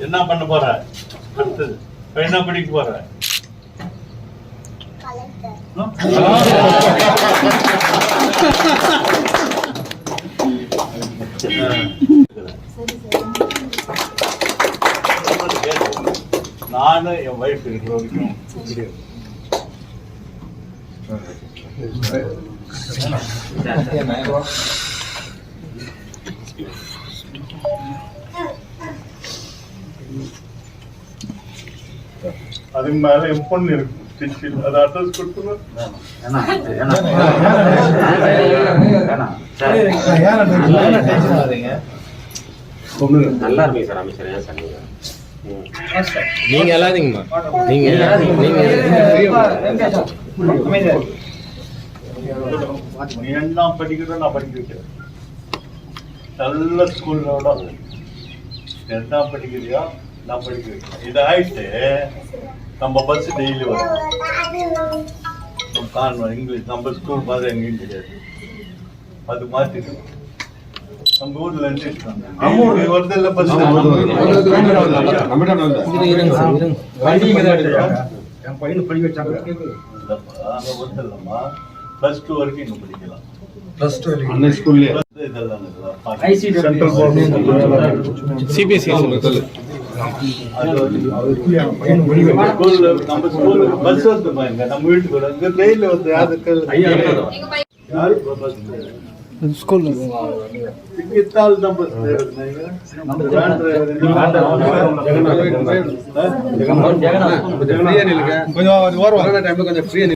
என்ன பண்ண போற? அடுத்தது. என்ன படிக்க போற? நானும் என் ஒய்ஃப் இருக்கிற வரைக்கும் அதுக்கு மேல என் பொண்ணு இருக்கு. திருச்சியில் அது அட்ரஸ் கொடுத்துருவேன் நல்லா இருக்கு சார் அமைச்சர் ஏன் சார் நீங்க. நீங்க எல்லாதீங்கம்மா நீங்க நீங்க படிக்கிறதோ நான் படிக்க வைக்கிறேன். நல்ல ஸ்கூலோட என்ன படிக்கிறியோ நான் படிக்க வைக்கிறேன். இது ஆயிட்டு நம்ம பஸ் டெய்லி வரும். நம்ம காரணம் இங்கிலீஷ் நம்ம ஸ்கூல் மாதிரி எங்கேயும் கிடையாது. அது மாத்திக்கணும். நம்ம ஊர்ல இருந்து டெய்லி வருது இல்ல பஸ் என் பையனை படிக்க வச்சாங்க. வருது இல்லம்மா. பிளஸ் டூ வரைக்கும் இன்னும் படிக்கலாம். ப்ளஸ் டூ அண்ணன் ஸ்கூல்ல. சிபிஎஸ்சி பஸ் வந்து பாருங்க நம்ம வீட்டுக்கு. இங்க ட்ரெயின்ல வந்து யாருக்கு ஸ்கூல்ல கொஞ்சம் ஓரம் டைம்ல கொஞ்சம் ஃப்ரீயா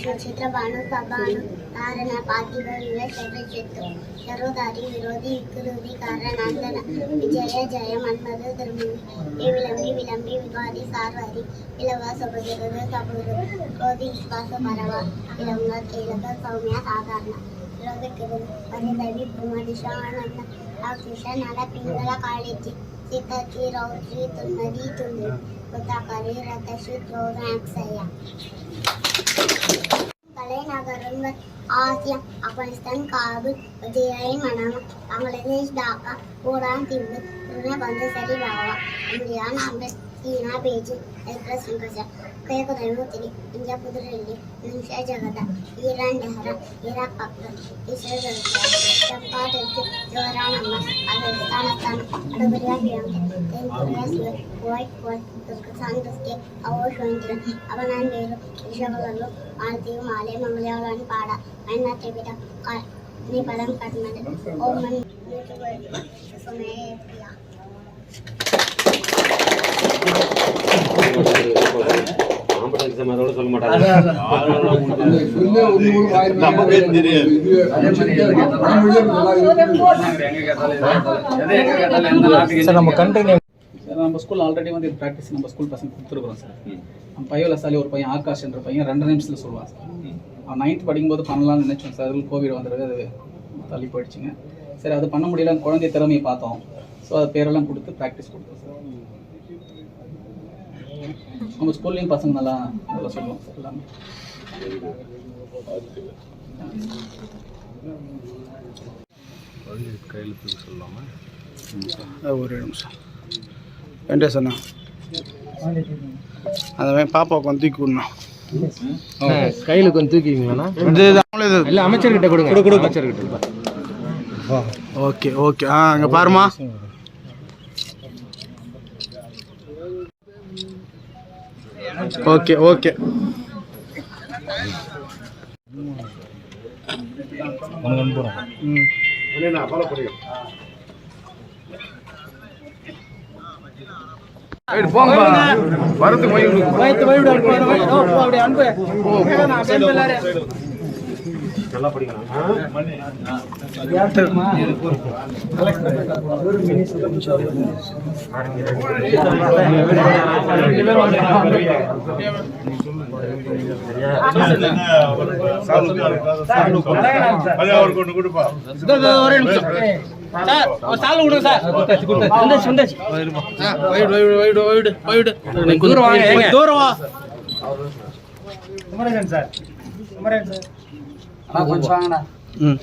నక్షత్ర భాను ప్రభాను కారణ పాతిభవ్య శరచిత్తు శరోధారి విరోధి వికృతి కారణాంతన విజయ జయ మన్మధు ధర్మని విలంబి విలంబి వివాది సార్వది విలవ సభజగద సభరు క్రోధి విశ్వాస పరవ విలంగ కీలక సౌమ్య సాధారణ విరోధ కిరు పరిదవి భూమదిశానంద ఆ కృష్ణ నడ పింగళ కాళికి Titaci, Rautritul, Măritul, Cutacărirătă și program să ia. கலைநகரங்கள் ஆசியா ஆப்கானிஸ்தான் காபூல் விஜயை மனம் பங்களாதேஷ் டாக்கா பூடான் தீவு வந்து சரி பாவா இந்தியா நாங்கள் ಈ ನಾ ಬೇಜು ಅಧಿಕಾರ ಸಂಕಾಸ ಕೈಕದ ವಿಮೋತಿನಿ ಇಂಜಾ ಕುದುರೆಯಲ್ಲಿ ಮನುಷ್ಯ ಜಗದ ಈರಾನ್ ಡೆಹರ ಇರಾಕ್ ಪಾಕ್ರ ಇಸ್ರೇಲ್ ಜಪಾಟಕ್ಕೆ ಜೋರಾಣಮ್ಮ ಅಫ್ಘಾನಿಸ್ತಾನ ಅಡುಬರಿಯ ಗಿಡಂತೆ ತೆಂಕುರಿಯಾಸ್ವೆ ವೈಟ್ ಕೋಲ್ ಕಾಂಗ್ರೆಸ್ಗೆ ಅವೋಷವಂತಿನ ಅವನಾನ್ ಬೇರು ವಿಷಯಗಳಲ್ಲೂ ಮಾಲತೀವು ಮಾಲೆ ಮಂಗಳಾಳಾನ್ ಪಾಡ ಅಣ್ಣ ತೆಬಿಟ నీ పదం కట్టినది ఓ మన సమయ சொல்ல மாட்டாங்க சார் நம்ம ஸ்கூல் ஆல்ரெடி வந்து ப்ராக்டிஸ் நம்ம ஸ்கூல் பசங்க கொடுத்துருக்குறோம் சார். நம்ம பையன் லசாலி ஒரு பையன் ஆகாஷ் என்ற பையன் ரெண்டு நிமிஷத்தில் சொல்லுவான் சார். அவன் நைன்த் படிக்கும்போது பண்ணலாம்னு நினைச்சோம் சார். கோவிட் வந்துருக்கு அது தள்ளி போயிடுச்சுங்க. சரி அது பண்ண முடியல குழந்தை திறமையை பார்த்தோம். ஸோ அது பேரெல்லாம் கொடுத்து ப்ராக்டிஸ் கொடுத்தோம் சார். நம்ம ஸ்கூல்லையும் பசங்க நல்லா நல்லா சொல்லுவோம் சார் எல்லாமே ஒரு நிமிஷம். வெங்கடேஷ் அண்ணா. அந்த மாதிரி பாப்பாவுக்கு வந்து தூக்கி விடணும். கையில கொஞ்சம் தூக்கிங்களா இல்ல அமைச்சர்கிட்ட கொடுங்க. கொடு கொடு அமைச்சர்கிட்ட ஓகே ஓகே. ஆ அங்கே பாருமா. ஓகே ஓகே ம். வரது போய் வயிற்று அனுப்பு நல்லா படிக்கலாம் ஆ? சார் ஒரு சால் விடுங்க சார் வந்துச்சு வந்துச்சு wide wide wide wide wide தூரம் வாங்க தூரம் வா கொஞ்சம் வாங்கண்ணா. ம்.